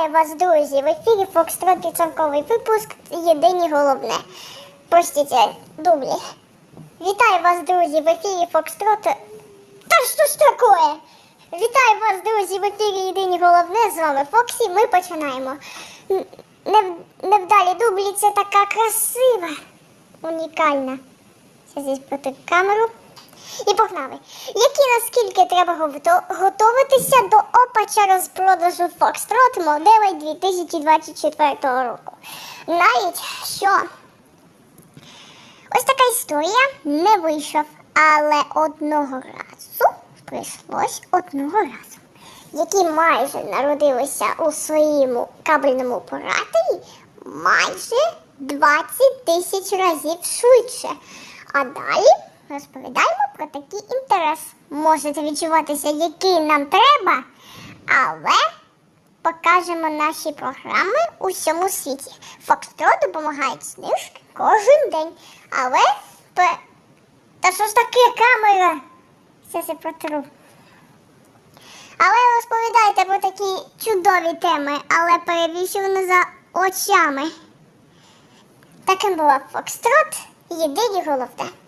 Вітаю вас, друзі! В ефірі Фокстрот підсумковий випуск Єдині головне. Простите, дублі. Вітаю вас, друзі, в ефірі Фокстрот. Та що ж таке? Вітаю вас, друзі, в ефірі Єдині головне. З вами Фоксі. Ми починаємо. Нев- Невдалі дублі це така красива, унікальна. Я проти камеру. І погнали. Які наскільки треба готуватися до опача розпродажу Foxtrot моделей 2024 року? Навіть що ось така історія не вийшов, але одного разу прийшлось одного разу, які майже народилися у своєму кабельному операторі майже 20 тисяч разів швидше. А далі розповідаємо про такий інтерес. Можете відчуватися, який нам треба, але покажемо наші програми у всьому світі. Фокстрот допомагають знижки кожен день. Але та що ж таке камера? Зараз я протру. Але розповідайте про такі чудові теми, але перевішувано за очами. Таким була Фокстрот, єдині головне.